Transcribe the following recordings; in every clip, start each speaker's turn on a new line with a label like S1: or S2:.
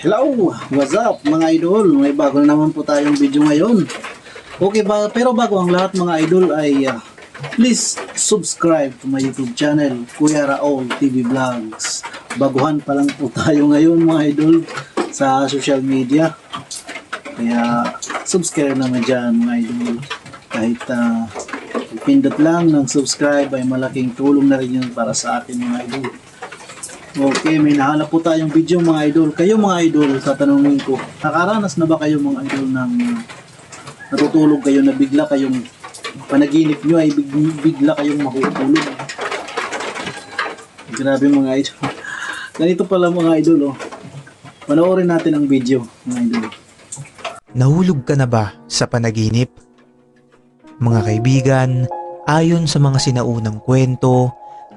S1: Hello! What's up mga idol? May bago na naman po tayong video ngayon. Okay ba? Pero bago ang lahat mga idol ay ah, please subscribe to my YouTube channel, Kuya Raol TV Vlogs. Baguhan pa lang po tayo ngayon mga idol sa social media. Kaya subscribe naman dyan mga idol. Kahit uh, pindot lang ng subscribe ay malaking tulong na rin yun para sa atin mga idol. Okay, may nahanap po tayong video mga idol. Kayo mga idol, tatanungin ko, nakaranas na ba kayo mga idol ng natutulog kayo na bigla kayong panaginip nyo ay big, bigla kayong mahutulog? Grabe mga idol. Ganito pala mga idol oh. Panoorin natin ang video mga idol.
S2: Nahulog ka na ba sa panaginip? Mga kaibigan, ayon sa mga sinaunang kwento,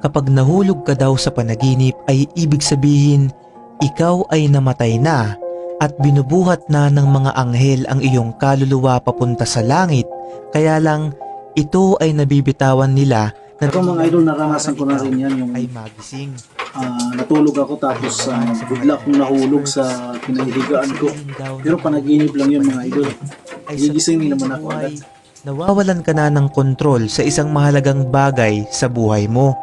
S2: kapag nahulog ka daw sa panaginip ay ibig sabihin ikaw ay namatay na at binubuhat na ng mga anghel ang iyong kaluluwa papunta sa langit kaya lang ito ay nabibitawan nila na
S1: Ako mga idol, naranasan ko na rin yan yung
S2: ay magising.
S1: ah, natulog ako tapos ah, bigla akong nahulog sa kinahihigaan ko. Pero panaginip lang yun mga idol. Gigising
S2: tuwing
S1: naman ako agad.
S2: Nawawalan ka na ng kontrol sa isang mahalagang bagay sa buhay mo.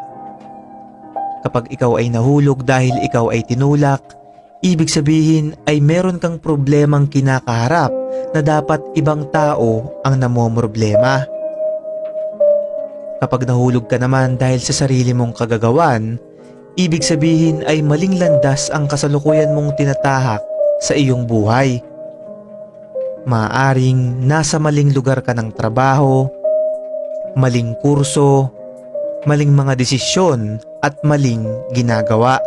S2: Kapag ikaw ay nahulog dahil ikaw ay tinulak, ibig sabihin ay meron kang problemang kinakaharap na dapat ibang tao ang namomroblema. Kapag nahulog ka naman dahil sa sarili mong kagagawan, ibig sabihin ay maling landas ang kasalukuyan mong tinatahak sa iyong buhay. Maaring nasa maling lugar ka ng trabaho, maling kurso, maling mga desisyon at maling ginagawa.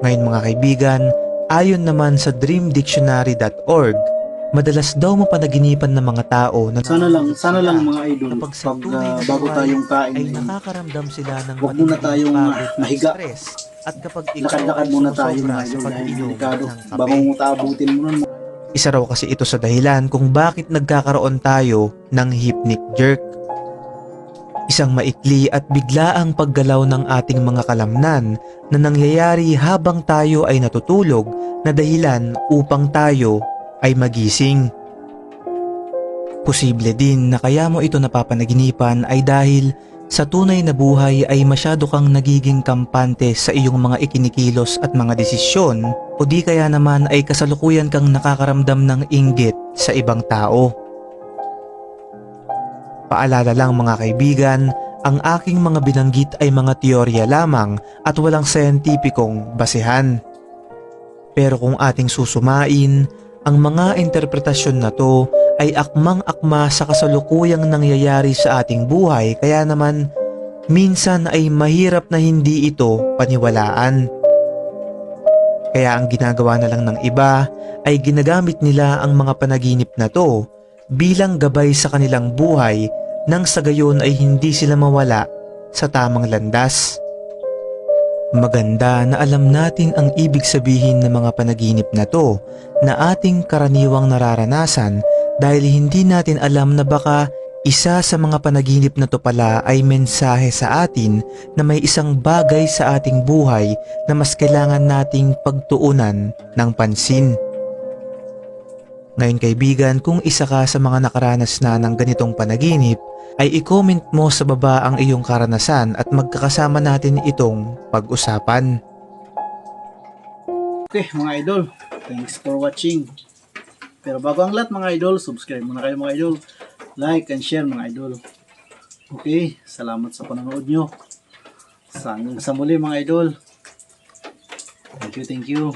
S2: Ngayon mga kaibigan, ayon naman sa dreamdictionary.org, madalas daw mapanaginipan ng mga tao na
S1: Sana lang, sana lang mga idol, pag
S2: na
S1: bago tayong kain,
S2: ay
S1: ay
S2: nakakaramdam sila ng
S1: Huwag muna tayong,
S2: pagod
S1: ah, mahiga.
S2: stress. At kapag ikaw
S1: muna tayo mga idol dahil delikado. Bago mo taabutin mo nun,
S2: Isa raw kasi ito sa dahilan kung bakit nagkakaroon tayo ng hypnic jerk. Isang maikli at biglaang paggalaw ng ating mga kalamnan na nangyayari habang tayo ay natutulog na dahilan upang tayo ay magising. Posible din na kaya mo ito napapanaginipan ay dahil sa tunay na buhay ay masyado kang nagiging kampante sa iyong mga ikinikilos at mga desisyon o di kaya naman ay kasalukuyan kang nakakaramdam ng inggit sa ibang tao. Paalala lang mga kaibigan, ang aking mga binanggit ay mga teorya lamang at walang scientificong basehan. Pero kung ating susumain, ang mga interpretasyon na to ay akmang-akma sa kasalukuyang nangyayari sa ating buhay kaya naman minsan ay mahirap na hindi ito paniwalaan. Kaya ang ginagawa na lang ng iba ay ginagamit nila ang mga panaginip na to bilang gabay sa kanilang buhay nang sa gayon ay hindi sila mawala sa tamang landas. Maganda na alam natin ang ibig sabihin ng mga panaginip na to na ating karaniwang nararanasan dahil hindi natin alam na baka isa sa mga panaginip na to pala ay mensahe sa atin na may isang bagay sa ating buhay na mas kailangan nating pagtuunan ng pansin. Ngayon kaibigan, kung isa ka sa mga nakaranas na ng ganitong panaginip, ay i-comment mo sa baba ang iyong karanasan at magkakasama natin itong pag-usapan.
S1: Okay, mga idol. Thanks for watching. Pero bago ang lahat mga idol, subscribe muna kayo mga idol. Like and share mga idol. Okay, salamat sa panonood nyo. Sa, sa muli mga idol. Thank you, thank you.